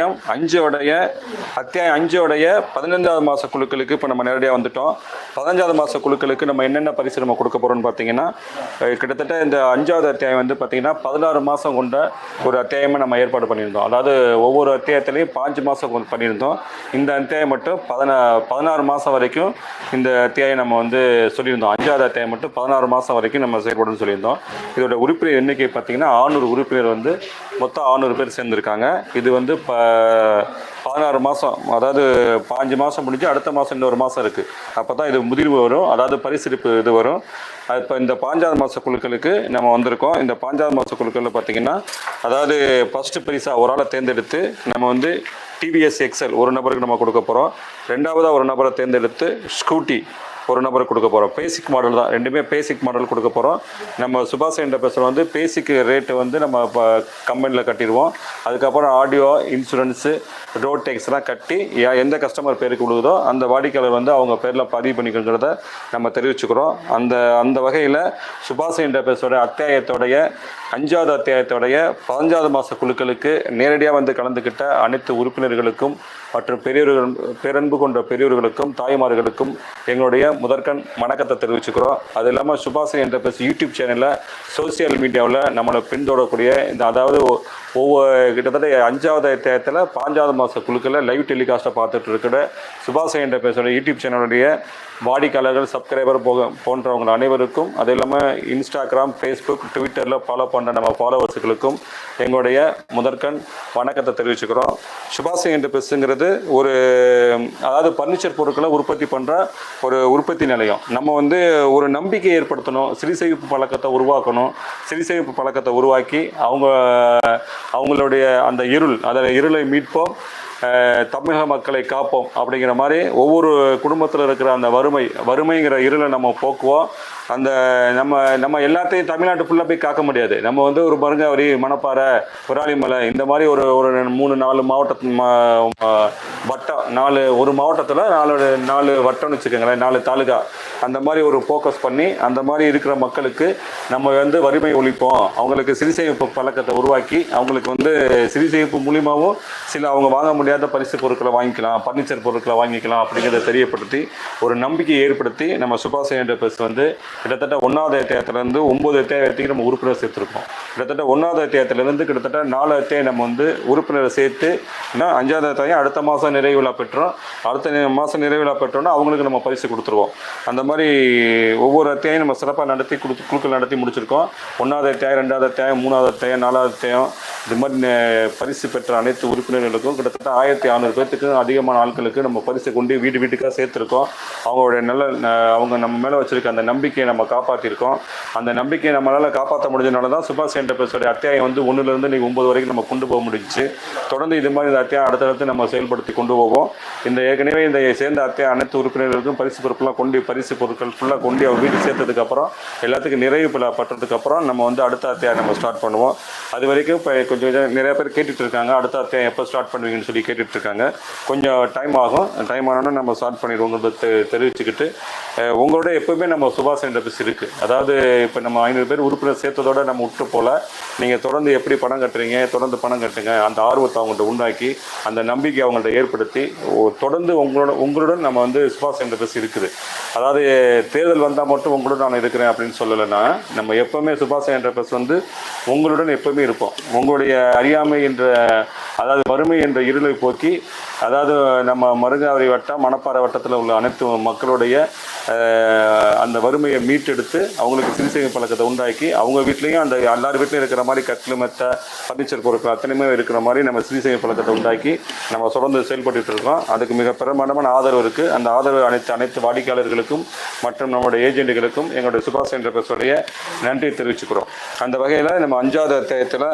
அத்தியாயம் அஞ்சோடைய அத்தியாயம் அஞ்சோடைய பதினஞ்சாவது மாத குழுக்களுக்கு இப்போ நம்ம நேரடியாக வந்துட்டோம். பதினஞ்சாவது மாத குழுக்களுக்கு நம்ம என்னென்ன பரிசு நம்ம கொடுக்க போகிறோம்னு பார்த்தீங்கன்னா கிட்டத்தட்ட இந்த அஞ்சாவது அத்தியாயம் வந்து பார்த்தீங்கன்னா பதினாறு மாதம் கொண்ட ஒரு அத்தியாயமாக நம்ம ஏற்பாடு பண்ணியிருந்தோம். அதாவது ஒவ்வொரு அத்தியாயத்துலேயும் பாஞ்சு மாதம் பண்ணியிருந்தோம். இந்த அத்தியாயம் மட்டும் பதினா பதினாறு மாதம் வரைக்கும் இந்த அத்தியாயம் நம்ம வந்து சொல்லியிருந்தோம். அஞ்சாவது அத்தியாயம் மட்டும் பதினாறு மாதம் வரைக்கும் நம்ம செயல்படுன்னு சொல்லியிருந்தோம். இதோட உறுப்பினர் எண்ணிக்கை பார்த்தீங்கன்னா ஆநூறு உறுப்பினர் வந்து மொத்தம் ஆநூறு பேர் சேர்ந்துருக்காங்க. இது வந்து ப பதினாறு மாதம் அதாவது பாஞ்சு மாதம் முடிஞ்சு அடுத்த மாதம் இன்னொரு மாதம் இருக்குது அப்போ தான் இது முதிர்வு வரும் அதாவது பரிசீலிப்பு இது வரும். இப்போ இந்த பாஞ்சாவது மாத குழுக்களுக்கு நம்ம வந்திருக்கோம். இந்த பாஞ்சாவது மாத குழுக்களில் பார்த்தீங்கன்னா அதாவது ஃபஸ்ட்டு பரிசாக ஒரு ஆளை தேர்ந்தெடுத்து நம்ம வந்து டிவிஎஸ் எக்ஸல் ஒரு நபருக்கு நம்ம கொடுக்க போகிறோம் ரெண்டாவதாக ஒரு நபரை தேர்ந்தெடுத்து ஸ்கூட்டி ஒரு நபருக்கு கொடுக்க போகிறோம் பேசிக் மாடல் தான். ரெண்டுமே பேசிக் மாடல் கொடுக்க போகிறோம் நம்ம சுபாஷ் என்டர்பிரைஸில் வந்து பேசிக் ரேட்டு வந்து நம்ம இப்போ கம்பெனியில் கட்டிடுவோம். அதுக்கப்புறம் ஆடியோ இன்சூரன்ஸு ரோட் டேக்ஸ்லாம் கட்டி எந்த கஸ்டமர் பேருக்கு விழுகுதோ அந்த வாடிக்கையாளர் வந்து அவங்க பேரில் பதிவு பண்ணிக்கிறத நம்ம தெரிவிச்சுக்கிறோம். அந்த அந்த வகையில் சுபாஷ் என்டர்பிரைஸோட அத்தியாயத்தோடைய அஞ்சாவது அத்தியாயத்தோடைய பதினஞ்சாவது மாத குழுக்களுக்கு நேரடியாக வந்து கலந்துக்கிட்ட அனைத்து உறுப்பினர்களுக்கும் மற்றும் பெரியவர்கள் பேரன்பு கொண்ட பெரியவர்களுக்கும் தாய்மார்களுக்கும் எங்களுடைய முதற்கண் வணக்கத்தை தெரிவிச்சுக்கிறோம். அது இல்லாமல் சுபாஷ் என்டர்பிரைஸ் யூடியூப் சேனலில் சோசியல் மீடியாவில் நம்மளை பின்தொடரக்கூடிய இந்த அதாவது ஒவ்வொரு கிட்டத்தட்ட அஞ்சாவது அத்தியாயத்தில் பாஞ்சாவது மாத குழுக்களில் லைவ் டெலிகாஸ்ட்டை பார்த்துட்டு இருக்கிற என்ற என்டர்பிரைஸோட யூடியூப் சேனலுடைய வாடிக்கையாளர்கள் சப்ஸ்கிரைபர் போக போன்றவங்க அனைவருக்கும் அது இல்லாமல் இன்ஸ்டாகிராம் ஃபேஸ்புக் ட்விட்டரில் ஃபாலோ பண்ணுற நம்ம ஃபாலோவர்ஸுகளுக்கும் எங்களுடைய முதற்கண் வணக்கத்தை தெரிவிச்சுக்கிறோம். சுபாஷ் என்டர்பிரைஸுங்கிறது ஒரு அதாவது பர்னிச்சர் பொருட்களை உற்பத்தி பண்ணுற ஒரு உற்பத்தி நிலையம். நம்ம வந்து ஒரு நம்பிக்கை ஏற்படுத்தணும் சிறிசேமிப்பு பழக்கத்தை உருவாக்கணும் சிறிசேமிப்பு பழக்கத்தை உருவாக்கி அவங்க அவங்களுடைய அந்த இருள் அதில் இருளை மீட்போம் தமிழக மக்களை காப்போம் அப்படிங்கிற மாதிரி ஒவ்வொரு குடும்பத்தில் இருக்கிற அந்த வறுமை வறுமைங்கிற இருளை நம்ம போக்குவோம். அந்த நம்ம நம்ம எல்லாத்தையும் தமிழ்நாட்டு ஃபுல்லாக போய் காக்க முடியாது. நம்ம வந்து ஒரு மருங்காவரி மணப்பாறை புராளிமலை இந்த மாதிரி ஒரு ஒரு மூணு நாலு மாவட்ட வட்டம் நாலு ஒரு மாவட்டத்தில் நாலு நாலு வட்டம்னு வச்சுக்கோங்களேன் நாலு தாலுகா. அந்த மாதிரி ஒரு ஃபோக்கஸ் பண்ணி அந்த மாதிரி இருக்கிற மக்களுக்கு நம்ம வந்து வறுமை ஒழிப்போம். அவங்களுக்கு சிறிசேமிப்பு பழக்கத்தை உருவாக்கி அவங்களுக்கு வந்து சிறிசேமிப்பு மூலியமாகவும் சில அவங்க வாங்க முடியாத பரிசு பொருட்களை வாங்கிக்கலாம் பர்னிச்சர் பொருட்களை வாங்கிக்கலாம் அப்படிங்கிறத தெரியப்படுத்தி ஒரு நம்பிக்கையை ஏற்படுத்தி நம்ம சுபாஷ் என்டர்பிரைஸ் வந்து கிட்டத்தட்ட ஒன்றாவது அத்தியாயத்திலேருந்து ஒம்பது அத்தியாயத்துக்கு நம்ம உறுப்பினர் சேர்த்துருக்கோம். கிட்டத்தட்ட ஒன்றாவது அத்தியாயத்திலேருந்து கிட்டத்தட்ட நாலு அத்தியாயம் நம்ம வந்து உறுப்பினரை சேர்த்து ஏன்னா அஞ்சாவது அத்தியாயம் அடுத்த மாதம் நிறைவு விழா பெற்றோம். அடுத்த மாதம் நிறைவிழா பெற்றோன்னா அவங்களுக்கு நம்ம பரிசு கொடுத்துருவோம். அந்த மாதிரி ஒவ்வொரு அத்தியாயம் நம்ம சிறப்பாக நடத்தி கொடுத்து குழுக்கள் நடத்தி முடிச்சிருக்கோம். ஒன்றாவது அத்தியாயம் ரெண்டாவது அத்தியாயம் மூணாவது அத்தியாயம் நாலாவது அத்தியாயம் இது மாதிரி பரிசு பெற்ற அனைத்து உறுப்பினர்களுக்கும் கிட்டத்தட்ட ஆயிரத்தி ஐநூறு பேர்த்துக்கும் அதிகமான ஆட்களுக்கு நம்ம பரிசு கொண்டு வீடு வீட்டுக்காக சேர்த்துருக்கோம். அவங்களுடைய நல்ல ந- அவங்க நம்ம மேலே வச்சுருக்க அந்த நம்பிக்கையை நம்ம காப்பாற்றிருக்கோம் அந்த நம்பிக்கையை நம்மளால் காப்பாற்ற முடிஞ்சதுனால தான் சுபாஷ் என்டர்பிரைஸோட அத்தியாயம் வந்து ஒன்றுலேருந்து நீ ஒன்பது வரைக்கும் நம்ம கொண்டு போக முடிஞ்சுச்சு. தொடர்ந்து இது மாதிரி இந்த அத்தியாயம் அடுத்தடுத்து நம்ம செயல்படுத்தி கொண்டு போவோம். இந்த ஏற்கனவே இந்த சேர்ந்த அத்தியாயம் அனைத்து உறுப்பினர்களுக்கும் பரிசு பொருட்கள்லாம் கொண்டு பரிசு பொருட்கள் ஃபுல்லாக கொண்டு அவங்க வீட்டுக்கு சேர்த்ததுக்கப்புறம் எல்லாத்துக்கும் நிறைவு பிழா பட்டதுக்கப்புறம் நம்ம வந்து அடுத்த அத்தியாயம் நம்ம ஸ்டார்ட் பண்ணுவோம். அது வரைக்கும் இப்போ கொஞ்சம் கொஞ்சம் நிறைய பேர் கேட்டுட்டு இருக்காங்க. அடுத்த அத்தியாயம் எப்போ ஸ்டார்ட் பண்ணுவீங்கன்னு சொல்லி கேட்டுட்டு இருக்காங்க. கொஞ்சம் டைம் ஆகும். டைம் ஆனோன்னு நம்ம ஸ்டார்ட் பண்ணிடுவோங்கிறத தெ- தெரிவிச்சுக்கிட்டு உங்களோட எப்பவுமே நம்ம சுபாஷ் என்டர்பிரைஸ் இருக்குது அதாவது இப்போ நம்ம ஐநூறு பேர் உறுப்பினர் சேர்த்ததோட நம்ம விட்டு போல. நீங்கள் தொடர்ந்து எப்படி பணம் கட்டுறீங்க தொடர்ந்து பணம் கட்டுங்க அந்த ஆர்வத்தை அவங்கள்ட்ட உண்டாக்கி அந்த நம்பிக்கை அவங்கள்ட்ட ஏற்படுத்தி தொடர்ந்து உங்களோட உங்களுடன் நம்ம வந்து சுபாஷ் என்டர்பிரைஸ் இருக்குது. அதாவது தேர்தல் வந்தால் மட்டும் உங்களுடன் நான் இருக்கிறேன் அப்படின்னு சொல்லலைன்னா நம்ம எப்போவுமே சுபாஷ் என்டர்பிரைஸ் வந்து உங்களுடன் எப்போவுமே இருப்போம். உங்களுடைய அறியாமை என்ற அதாவது வறுமை என்ற இருளை போக்கி அதாவது நம்ம மருங்காவரி வட்டம் மணப்பாறை வட்டத்தில் உள்ள அனைத்து மக்களுடைய அந்த வறுமையை மீட்டெடுத்து அவங்களுக்கு சிறுசேமி பழக்கத்தை உண்டாக்கி அவங்க வீட்லேயும் அந்த எல்லார் வீட்லேயும் இருக்கிற மாதிரி கட்டில் மெத்த ஃபர்னிச்சர் பொருட்கள் அத்தனையுமே இருக்கிற மாதிரி நம்ம சிறுசேமி பழக்கத்தை உண்டாக்கி நம்ம தொடர்ந்து செயல்பட்டு இருக்கோம். அதுக்கு மிக பிரமாண்டமான ஆதரவு இருக்குது அந்த ஆதரவு அனைத்து அனைத்து வாடிக்கையாளர்களுக்கும் மற்றும் நம்மளுடைய ஏஜென்ட்டுகளுக்கும் எங்களுடைய சுபாஷ் என்டர்பிரைஸோடைய நன்றி தெரிவிச்சுக்கிறோம். அந்த வகையில் நம்ம அஞ்சாவது அத்தியாயத்தில்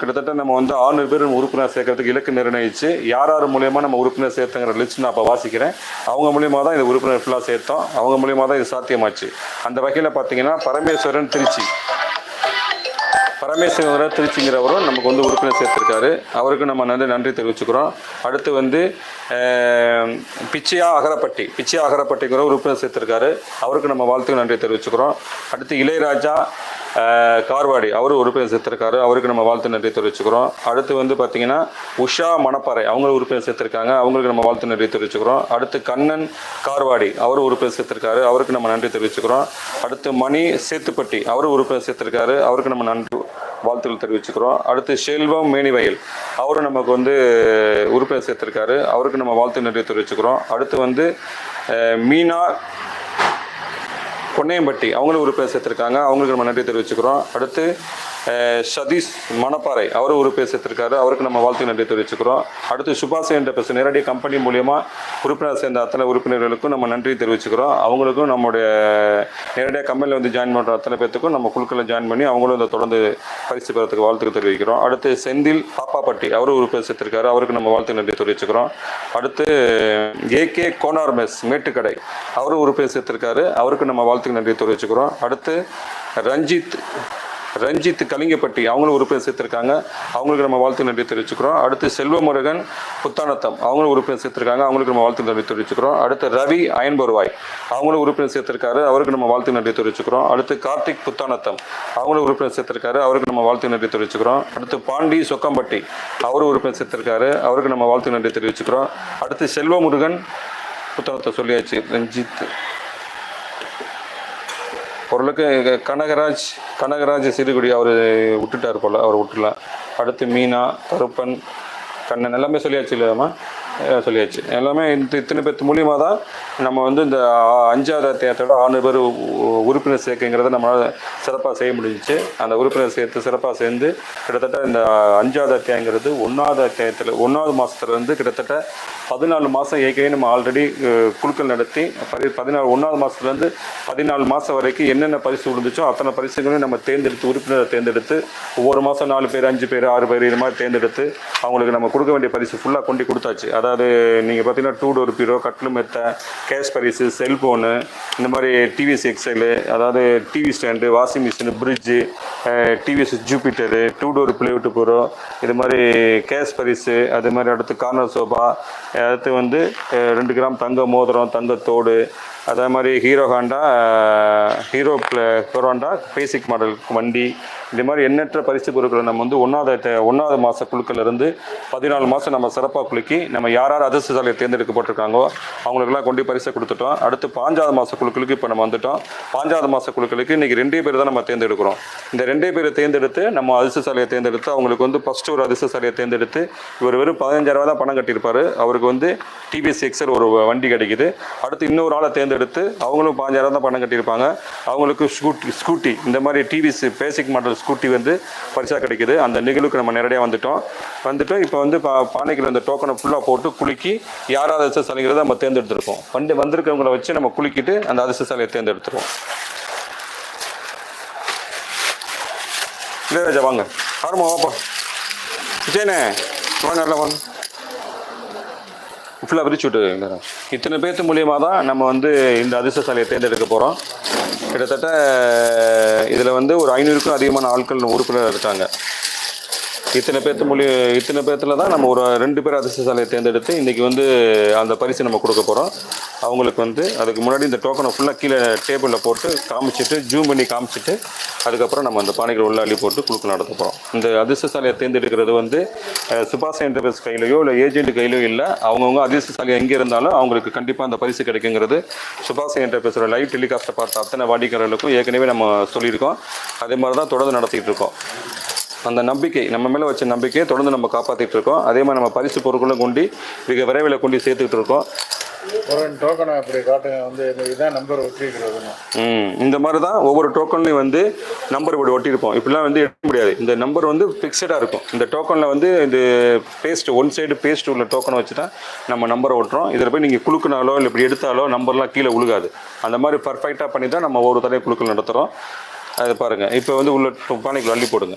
கிட்டத்தட்ட நம்ம வந்து ஆறுநூறு பேர் உறுப்பினர் சேர்க்கறதுக்கு இலக்கு நிர்ணயிச்சு யாராக யார் மூலியமாக நம்ம உறுப்பினர் சேர்த்துங்கிற லிஸ்ட் நான் இப்போ வாசிக்கிறேன். அவங்க மூலியமாக தான் இந்த உறுப்பினர் ஃபுல்லாக சேர்த்தோம். அவங்க மூலியமாக தான் இது சாத்தியமாச்சு. அந்த வகையில் பார்த்தீங்கன்னா பரமேஸ்வரன் திருச்சி. பரமேஸ்வரர் திருச்சிங்கிறவரும் நமக்கு வந்து உறுப்பினர் சேர்த்துருக்காரு. அவருக்கு நம்ம நன்றி நன்றி தெரிவிச்சுக்கிறோம். அடுத்து வந்து பிச்சையா அகரப்பட்டி பிச்சையா அகரப்பட்டிங்கிற உறுப்பினர் சேர்த்துருக்காரு. அவருக்கு நம்ம வாழ்த்துக்கு நன்றி தெரிவிச்சுக்கிறோம். அடுத்து இளையராஜா கார்வாடி அவரு உறுப்பினர் சேர்த்துருக்காரு. அவருக்கு நம்ம வாழ்த்து நன்றி தெரிவிச்சுக்கிறோம். அடுத்து வந்து பார்த்தீங்கன்னா உஷா மணப்பாறை அவங்க உறுப்பினர் சேர்த்துருக்காங்க. அவங்களுக்கு நம்ம வாழ்த்து நன்றி தெரிவிச்சுக்கிறோம். அடுத்து கண்ணன் கார்வாடி அவர் உறுப்பினர் சேர்த்துருக்காரு. அவருக்கு நம்ம நன்றி தெரிவிச்சுக்கிறோம். அடுத்து மணி சேத்துப்பட்டி அவர் உறுப்பினர் சேர்த்துருக்காரு. அவருக்கு நம்ம நன்றி வாழ்த்துக்கள் தெரிவிச்சுக்கிறோம். அடுத்து செல்வம் மேனிவயல். அவரும் நமக்கு வந்து உறுப்பினர் சேர்த்திருக்காரு. அவருக்கு நம்ம வாழ்த்து நன்றி தெரிவிச்சுக்கிறோம். அடுத்து வந்து மீனா பொன்னையம்பட்டி. அவங்களும் உறுப்பினர் சேர்த்துருக்காங்க. அவங்களுக்கு நம்ம நன்றி தெரிவிச்சுக்கிறோம். அடுத்து சதீஷ் மணப்பாறை அவரும் ஒரு பேசியிருக்காரு அவருக்கு நம்ம வாழ்த்து நன்றி தெரிவிச்சுக்கிறோம். அடுத்து சுபாஷ் என்ற பேச நேரடி கம்பெனி மூலியமா உறுப்பினர் சேர்ந்த அத்தனை உறுப்பினர்களுக்கும் நம்ம நன்றி தெரிவிச்சுக்கிறோம். அவங்களுக்கும் நம்முடைய நேரடியாக கம்பெனியில் வந்து ஜாயின் பண்ணுற அத்தனை பேர்த்துக்கும் நம்ம குழுக்களில் ஜாயின் பண்ணி அவங்களும் இந்த தொடர்ந்து பரிசு பெறத்துக்கு வாழ்த்துக்கு தெரிவிக்கிறோம். அடுத்து செந்தில் பாப்பாப்பட்டி அவரும் ஒரு பேசியிருக்காரு அவருக்கு நம்ம வாழ்த்து நன்றி தெரிவிச்சுக்கிறோம். அடுத்து ஏகே கோனார் மெஸ் மேட்டுக்கடை அவரும் ஒரு பேசியிருக்காரு அவருக்கு நம்ம வாழ்த்துக்கு நன்றி தெரிவிச்சுக்கிறோம். அடுத்து ரஞ்சித் ரஞ்சித் கலிங்கப்பட்டி அவங்களும் உறுப்பினர் சேர்த்திருக்காங்க. அவங்களுக்கு நம்ம வாழ்த்து நன்றி தெரிவிச்சுக்கிறோம். அடுத்து செல்வமுருகன் புத்தானத்தம் அவங்களும் உறுப்பினர் சேர்த்திருக்காங்க. அவங்களுக்கு நம்ம வாழ்த்து நன்றி தெரிவிச்சுக்கிறோம். அடுத்து ரவி அயன்பருவாய் அவங்களும் உறுப்பினர் சேர்த்திருக்காரு. அவருக்கு நம்ம வாழ்த்து நன்றி தெரிவிச்சுக்கிறோம். அடுத்து கார்த்திக் புத்தானத்தம் அவங்களும் உறுப்பினர் சேர்த்திருக்காரு. அவருக்கு நம்ம வாழ்த்து நன்றி தெரிவிச்சுக்கிறோம். அடுத்து பாண்டி சொக்கம்பட்டி அவரும் உறுப்பினர் சேர்த்திருக்காரு. அவருக்கு நம்ம வாழ்த்து நன்றி தெரிவிச்சுக்கிறோம். அடுத்து செல்வமுருகன் புத்தகத்தை சொல்லியாச்சு. ரஞ்சித். ஓரளவுக்கு கனகராஜ் கனகராஜ் சிறுகுடி அவர் விட்டுட்டார் போல் அவர் விட்டுலாம் அடுத்து மீனா கருப்பன் கண்ணன் எல்லாமே சொல்லியாச்சு இல்லையாம்மா? சொல்லியாச்சு. எல்லாமே இந்த இத்தனை பேர்த்து மூலியமாக தான் நம்ம வந்து இந்த ஆ- அஞ்சாவது அத்தியாயத்தோட ஆறு பேர் உ- உறுப்பினர் சேர்க்கைங்கிறத நம்மளால் சிறப்பாக செய்ய முடிஞ்சிச்சு. அந்த உறுப்பினர் சேர்த்து சிறப்பாக சேர்ந்து கிட்டத்தட்ட இந்த அஞ்சாவது அத்தியாயங்கிறது ஒன்றாவது அத்தியாயத்தில் ஒன்றாவது மாதத்துலேருந்து கிட்டத்தட்ட பதினாலு மாதம் ஏற்கனவே நம்ம ஆல்ரெடி குழுக்கள் நடத்தி பதி பதினாலு ஒன்றாவது மாதத்துலேருந்து பதினாலு மாதம் வரைக்கும் என்னென்ன பரிசு விழுந்துச்சோ அத்தனை பரிசுகளையும் நம்ம தேர்ந்தெடுத்து உறுப்பினரை தேர்ந்தெடுத்து ஒவ்வொரு மாதம் நாலு பேர் அஞ்சு பேர் ஆறு பேர் இது மாதிரி தேர்ந்தெடுத்து அவங்களுக்கு நம்ம கொடுக்க வேண்டிய பரிசு ஃபுல்லாக கொண்டு கொடுத்தாச்சு. அதை அதாவது நீங்கள் பார்த்தீங்கன்னா டூ டோர் பீரோ கட்லு மெத்தை கேஷ் பரிசு செல்ஃபோனு இந்த மாதிரி டிவிஎஸ் எக்ஸலு அதாவது TV stand washing machine fridge TVS Jupiter two door plywood bureau இது மாதிரி கேஷ் பரிசு அது மாதிரி அடுத்து கார்னர் சோபா அடுத்து வந்து ரெண்டு கிராம் தங்க மோதிரம் தங்க தோடு அதே மாதிரி Hero Honda Hero Hero Honda basic model வண்டி இந்த மாதிரி எண்ணற்ற பரிசு பொருட்களை நம்ம வந்து ஒன்றாவது ஒன்றாவது மாத குழுக்கள்லேருந்து பதினாலு மாதம் நம்ம சிறப்பாக குலுக்கி நம்ம யார் யார் அதிர்ஷ்டசாலியை தேர்ந்தெடுக்கப்பட்டிருக்காங்களோ அவங்களுக்கெல்லாம் கொண்டு பரிசை கொடுத்துட்டோம். அடுத்து பாஞ்சாவது மாத குழுக்களுக்கு இப்போ நம்ம வந்துட்டோம். பாஞ்சாவது மாத குழுக்களுக்கு இன்றைக்கி ரெண்டே பேர் தான் நம்ம தேர்ந்தெடுக்கிறோம். இந்த ரெண்டே பேரை தேர்ந்தெடுத்து நம்ம அதிர்ஷ்டசாலையை தேர்ந்தெடுத்து அவங்களுக்கு வந்து ஃபஸ்ட்டு ஒரு அதிர்ஷ்டசாலையை தேர்ந்தெடுத்து இவர் வெறும் பதினஞ்சாயிரம் தான் பணம் கட்டியிருப்பாரு. அவருக்கு வந்து டிவிஎஸ் எக்ஸல் ஒரு வண்டி கிடைக்குது. அடுத்து இன்னொரு ஆளை தேர்ந்தெடுத்து அவங்களும் பாஞ்சாயிரம் தான் பணம் கட்டியிருப்பாங்க. அவங்களுக்கு ஸ்கூட்டி ஸ்கூட்டி இந்த மாதிரி டிவிஎஸ் பேசிக் மாடல் ஸ்கூட்டி வந்து பரிசாக கிடைக்குது. அந்த நிகழ்வுக்கு நம்ம நேரடியாக வந்துட்டோம். வந்துட்டு இப்போ வந்து பா பானைகள் அந்த டோக்கனை ஃபுல்லாக போட்டு குலுக்கி அதிரச சாலைங்கிறத நம்ம தேர்ந்தெடுத்திருக்கோம் வந்து வந்திருக்கவங்களை வச்சு நம்ம குலுக்கிட்டு அந்த அதிர்ஷ்டசாலியை தேர்ந்தெடுத்துருவோம். இளையராஜா வாங்க. ஆரம்பம் வாப்பா. விஜயனே வாங்க நல்லா வாங்க. ஃபுல்லாக விரிச்சு விட்டு இத்தனை பேர்த்து மூலியமாக தான் நம்ம வந்து இந்த அதிர்ஷ்டசாலியை தேர்ந்தெடுக்க போகிறோம் கிட்டத்தட்ட இதில் வந்து ஒரு ஐநூறுக்கும் அதிகமான ஆட்கள் உறுப்பினர் இருக்காங்க. இத்தனை பேர்த்து மொழி இத்தனை பேர்த்தில் தான் நம்ம ஒரு ரெண்டு பேர் அதிர்ஷ்டசாலையை தேர்ந்தெடுத்து இன்றைக்கி வந்து அந்த பரிசு நம்ம கொடுக்க போகிறோம் அவங்களுக்கு வந்து அதுக்கு முன்னாடி இந்த டோக்கனை ஃபுல்லாக கீழே டேபிளில் போட்டு காமிச்சிட்டு ஜூம் பண்ணி காமிச்சிட்டு அதுக்கப்புறம் நம்ம அந்த பானைகள் உள்ள அள்ளி போட்டு குழுக்கள் நடத்த போகிறோம் இந்த அதிர்ஷ்டசாலியை தேர்ந்தெடுக்கிறது வந்து சுபாஷ் என்டர்பிரைஸ் கையிலையோ இல்லை ஏஜென்ட் கையிலையோ இல்லை அவங்கவுங்க அதிர்ஷ்டசாலி எங்கே இருந்தாலும் அவங்களுக்கு கண்டிப்பாக அந்த பரிசு கிடைக்குங்கிறது சுபாஷ் என்டர்பிரைஸோட லைவ் டெலிகாஸ்ட்டை பார்த்த அத்தனை வாடிக்கையாளர்களுக்கும் ஏற்கனவே நம்ம சொல்லியிருக்கோம். அதே மாதிரி தான் தொடர்ந்து நடத்திட்டு இருக்கோம். அந்த நம்பிக்கை நம்ம மேலே வச்ச நம்பிக்கையை தொடர்ந்து நம்ம காப்பாற்றிட்டு இருக்கோம். அதே மாதிரி நம்ம பரிசு பொருட்களும் கொண்டு மிக விரைவில் கொண்டு சேர்த்துக்கிட்டு இருக்கோம். ஒரு டோக்கனை அப்படி காட்டுங்க. வந்து இதுதான் நம்பர் ஒட்டிருக்கிறதுன்னு ம் இந்த மாதிரி தான் ஒவ்வொரு டோக்கன்லையும் வந்து நம்பர் இப்படி ஒட்டியிருப்போம். இப்படிலாம் வந்து எடுக்க முடியாது. இந்த நம்பர் வந்து ஃபிக்ஸடாக இருக்கும். இந்த டோக்கனில் வந்து இந்த பேஸ்ட் ஒன் சைடு பேஸ்ட் உள்ள டோக்கனை வச்சு தான் நம்ம நம்பரை ஒட்டுறோம். இதில் போய் நீங்கள் குழுக்கினாலோ இல்லை இப்படி எடுத்தாலோ நம்பர்லாம் கீழே உழுகாது. அந்த மாதிரி பர்ஃபெக்டாக பண்ணி தான் நம்ம ஒவ்வொரு தடவை குழுக்கள் நடத்துகிறோம் அது பாருங்கள் இப்போ வந்து உள்ள பானைக்குள்ள அள்ளி போடுங்க.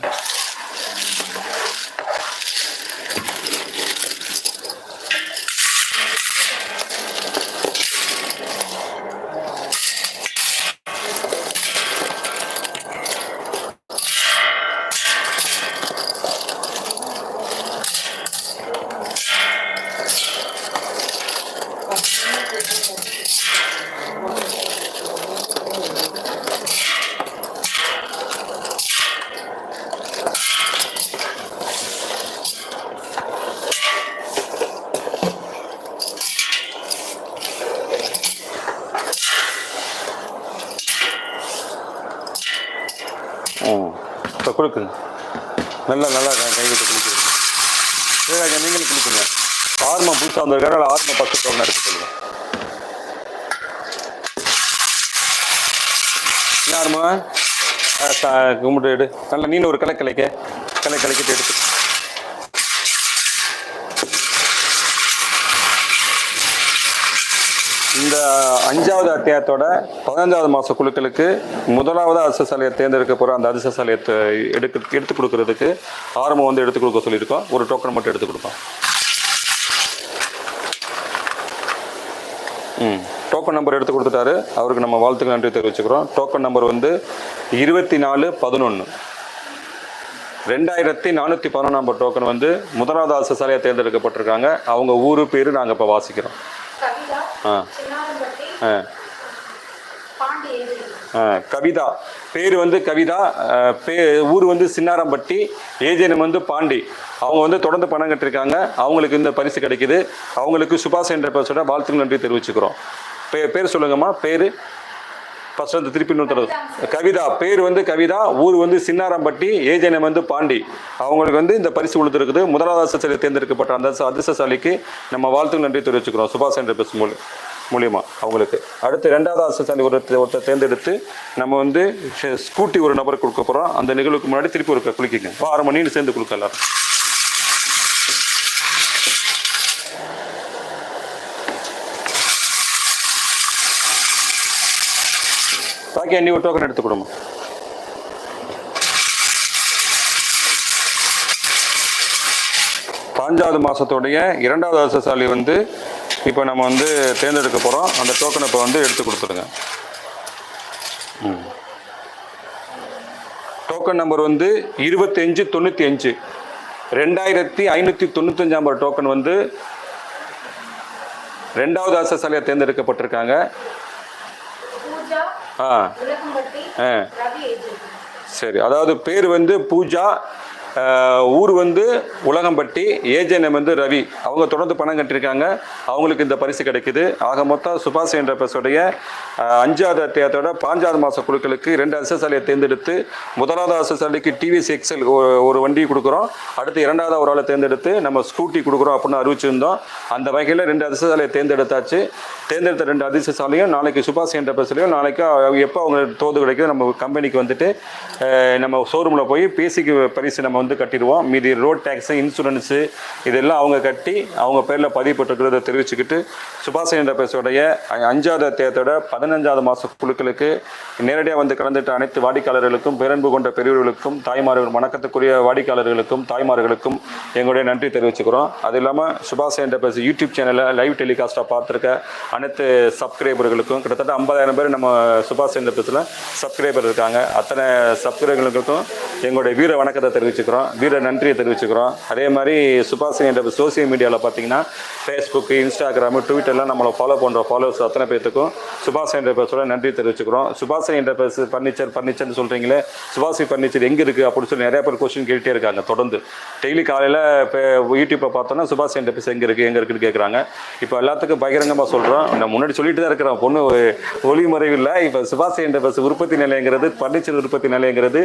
இப்போ கொடுக்குங்க. நல்லா நல்லா கை கை விட்டு குளிக்க சிவராஜா நீங்களும் குளிக்குங்க ஆர்மா புதுசாக வந்திருக்காரு அதில் ஆர்மா பத்து டோக்கன் எடுத்து சொல்லுங்க. யாருமா கும்பிட்டு எடு நல்லா நீனு ஒரு கலை கலைக்க கலை கலைக்கிட்டு எடுத்து இந்த அஞ்சாவது அத்தியாயத்தோட பதினஞ்சாவது மாத குழுக்களுக்கு முதலாவது அதிர்ஷ்டசாலியை தேர்ந்தெடுக்க போகிற அந்த அதிர்ஷ்டசாலியத்தை எடுக்க எடுத்து கொடுக்கறதுக்கு ஆரம்பம் வந்து எடுத்து கொடுக்க சொல்லியிருக்கோம். ஒரு டோக்கன் மட்டும் எடுத்து கொடுப்போம். ம். டோக்கன் நம்பர் எடுத்து கொடுத்துட்டாரு. அவருக்கு நம்ம வாழ்த்துக்கள் நன்றி தெரிவிச்சுக்கிறோம். டோக்கன் நம்பர் வந்து இருபத்தி நாலு பதினொன்று ரெண்டாயிரத்தி நானூற்றி பதினொன்று நம்பர் டோக்கன் வந்து முதலாவது அதிர்ஷ்டசாலியாக தேர்ந்தெடுக்கப்பட்டிருக்காங்க. அவங்க ஊர் பேர் நாங்கள் இப்போ வாசிக்கிறோம். ஆ. கவிதா. பேர் வந்து கவிதா. பே ஊர் வந்து சின்னாரம்பட்டி ஏஜென்எம் வந்து பாண்டி. அவங்க வந்து தொடர்ந்து பணம் கட்டிருக்காங்க. அவங்களுக்கு இந்த பரிசு கிடைக்குது. அவங்களுக்கு சுபாஷ் என்ற பேசோட வாழ்த்துக்கள் நன்றி தெரிவிச்சுக்கிறோம். பே பேர் சொல்லுங்கம்மா. பேர்? ஃபஸ்ட் வந்து திருப்பி இன்னொரு கவிதா. பேர் வந்து கவிதா. ஊர் வந்து சின்னாரம்பட்டி ஏஜென்எம் வந்து பாண்டி. அவங்களுக்கு வந்து இந்த பரிசு கொடுத்துருக்குது. முதலாவது சிலை தேர்ந்தெடுக்கப்பட்ட அந்த அதிர்ஷ்டசாலிக்கு நம்ம வாழ்த்துக்கள் நன்றி தெரிவிச்சுக்கிறோம். சுபாஷ் என்ற பேசும்போது மூலியமாக அவங்களுக்கு. அடுத்து ரெண்டாவது அதிர்ஷ்டசாலி ஒரு ஒருத்தர் தேர்ந்தெடுத்து நம்ம வந்து ஸ்கூட்டி ஒரு நபருக்கு கொடுக்க போகிறோம் அந்த நிகழ்வுக்கு முன்னாடி திருப்பி ஒரு குளிக்கிங்க இப்போ ஆறு மணின்னு சேர்ந்து கொடுக்க எல்லாரும். பாக்கி அன்னி ஒரு டோக்கன் எடுத்து கொடுமா பாஞ்சாவது மாதத்துடைய இரண்டாவது அரசாலி வந்து இப்போ நம்ம வந்து தேர்ந்தெடுக்க போகிறோம் அந்த டோக்கனை இப்போ வந்து எடுத்து கொடுத்துருங்க. ம். டோக்கன் நம்பர் வந்து இருபத்தஞ்சு தொண்ணூற்றி அஞ்சு ரெண்டாயிரத்தி ஐநூற்றி தொண்ணூத்தஞ்சு நம்பர் டோக்கன் வந்து ரெண்டாவது அரசாலியாக தேர்ந்தெடுக்கப்பட்டிருக்காங்க. ஆ. ஆ. சரி அதாவது பேர் வந்து பூஜா ஊர் வந்து உலகம்பட்டி ஏஜென்எம் வந்து ரவி. அவங்க தொடர்ந்து பணம் கட்டியிருக்காங்க. அவங்களுக்கு இந்த பரிசு கிடைக்குது. ஆக மொத்தம் சுபாஷ் என்ற பரிசுடைய அஞ்சாவது அத்தியாயத்தோட பாஞ்சாவது மாத குழுக்களுக்கு ரெண்டு அசசாலியை தேர்ந்தெடுத்து முதலாவது அசசாலிக்கு டிவிஎஸ் எக்ஸல் ஒரு வண்டி கொடுக்குறோம். அடுத்து இரண்டாவது ஒரு ஆளை தேர்ந்தெடுத்து நம்ம ஸ்கூட்டி கொடுக்குறோம் அப்படின்னு அறிவிச்சிருந்தோம். அந்த வகையில் ரெண்டு அதிசசாலையை தேர்ந்தெடுத்தாச்சு. தேர்ந்தெடுத்த ரெண்டு அதிசசாலையும் நாளைக்கு சுபாஷ் என்ற பஸ்லையும் நாளைக்கு அவங்க எப்போ அவங்க தோது கிடைக்குது நம்ம கம்பெனிக்கு வந்துட்டு நம்ம ஷோரூமில் போய் பேசிக்கு பரிசு நம்ம வந்து கட்டிடுவோம். மீதி ரோட் டேக்ஸு இன்சூரன்ஸு இதெல்லாம் அவங்க கட்டி அவங்க பேரில் பதிவு பெற்றுக்கிறத தெரிவிச்சுக்கிட்டு சுபாஷ் என்ற அஞ்சாவது தேர்தோட பதினஞ்சாவது மாத குழுக்களுக்கு நேரடியாக வந்து கலந்துட்ட அனைத்து வாடிக்கையாளர்களுக்கும் பேரன்பு கொண்ட பெரியவர்களுக்கும் தாய்மார்கள் வணக்கத்துக்குரிய வாடிக்கையாளர்களுக்கும் தாய்மார்களுக்கும் எங்களுடைய நன்றி தெரிவிச்சுக்கிறோம். அது இல்லாமல் சுபாஷ் என்ற யூடியூப் சேனலை லைவ் டெலிகாஸ்ட்டாக பார்த்துருக்க அனைத்து சப்ஸ்கிரைபர்களுக்கும் கிட்டத்தட்ட ஐம்பதாயிரம் பேர் நம்ம சுபாஷ் என்ற பஸ்ஸில் சப்ஸ்கிரைபர் இருக்காங்க. அத்தனை சப்ஸ்கிரைபர்களுக்கும் எங்களுடைய வீர வணக்கத்தை தெரிவிச்சுக்கிறோம். வீர நன்றியை தெரிவிச்சுக்கிறோம். அதே மாதிரி சுபாஷ் சோசியல் மீடியாவில் பார்த்தீங்கன்னா ஃபேஸ்புக்கு இன்ஸ்டாகிராமு ட்விட்டர்லாம் நம்மளை ஃபாலோ பண்ணுற ஃபாலோவர்ஸ் அத்தனை பேர்த்துக்கும் சுபாஷ் என்ற பேசோட நன்றி தெரிவிச்சுக்கிறோம். சுபாஷ் என்ற பேஸ் ஃபர்னிச்சர் ஃபர்னிச்சர்னு சொல்கிறீங்களே சுபாஷி ஃபர்னிச்சர் எங்கே இருக்குது அப்படின்னு சொல்லி நிறைய பேர் கொஸ்டின் கேட்டுட்டே இருக்காங்க தொடர்ந்து. டெய்லி காலையில் இப்போ யூடியூப்பை பார்த்தோன்னா சுபாஷ் என்ற எங்கே இருக்குது எங்கே இருக்குன்னு கேட்குறாங்க இப்போ எல்லாத்துக்கும் பகிரங்கமாக சொல்கிறோம் நான் முன்னாடி சொல்லிட்டு தான் இருக்கிறோம். பொண்ணு ஒளி மறைவில்லை இப்போ சுபாஷ் என்ற பஸ் உற்பத்தி நிலையங்கிறது ஃபர்னிச்சர் உற்பத்தி நிலையங்கிறது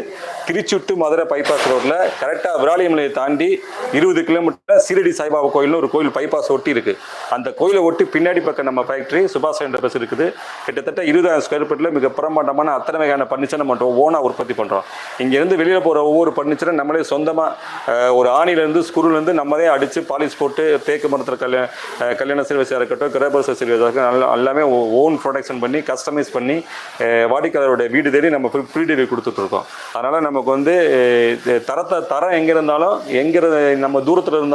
திருச்சுட்டு மதுரை பைபாஸ் ரோட்டில் கரெக்டாக விராலியமலையை தாண்டி இருபது கிலோமீட்டர் சீரடி சாய்பாபா கோயில்னு ஒரு கோயில் பைபாஸ் ஒட்டி இருக்குது அந்த கோயிலை ஒட்டி பின்னாடி பக்கம் நம்ம ஃபேக்ட்ரி சுபாஷ் என்ற பஸ் இருக்குது. கிட்டத்தட்ட இருபதாயிரம் ஸ்கொயர் ஃபீட்டில் மிக பிரமாண்டமான அத்தனை வகையான பர்னிச்சர் நம்ம ஓனாக உற்பத்தி பண்ணுறோம் இங்கேருந்து வெளியில் போகிற ஒவ்வொரு பர்னிச்சரும் நம்மளே சொந்தமாக ஒரு ஆணிலேருந்து ஸ்க்ரூலேருந்து நம்மளே அடித்து பாலிஷ் போட்டு தேக்கு மரத்தில் கல்யாண கல்யாண சர்வீஸாக இருக்கட்டும் கிரபர்ஸ் சர்வீஸாக இருக்கட்டும் எல்லாமே ஓன் ப்ரொடக்ஷன் பண்ணி கஸ்டமைஸ் பண்ணி வாடிக்கையாளருடைய வீடு தேடி நம்ம ஃப்ரீ டெலிவரி கொடுத்துட்ருக்கோம் அதனால் நமக்கு வந்து தரத்தை தரம் எங்கே இருந்தாலும் எங்கே நம்ம தூரத்தில் இருந்தாலும்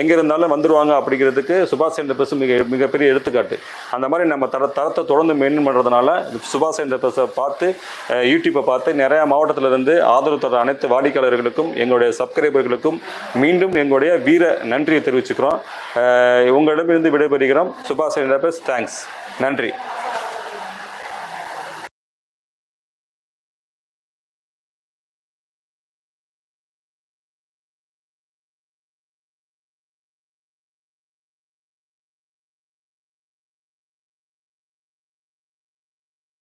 எங்கே இருந்தாலும் வந்துடுவாங்க அப்படிங்கிறதுக்கு சுபாஷ் சந்திர பஸ் மிக மிகப்பெரிய எடுத்துக்காட்டு. அந்த மாதிரி நம்ம தர தரத்தை தொடர்ந்து மெயின் பண்ணுறதுனால சுபாஷ் சந்திர பஸ்ஸை பார்த்து யூடியூப்பை பார்த்து நிறையா மாவட்டத்திலிருந்து ஆதரவு தர அனைத்து வாடிக்கையாளர்களுக்கும் எங்களுடைய சப்ஸ்கிரைபர்களுக்கும் மீண்டும் எங்களுடைய வீர நன்றியை தெரிவிச்சுக்கிறோம். உங்களிடமிருந்து விடைபெறுகிறோம். சுபாஷ் சந்திர பஸ் தேங்க்ஸ் நன்றி.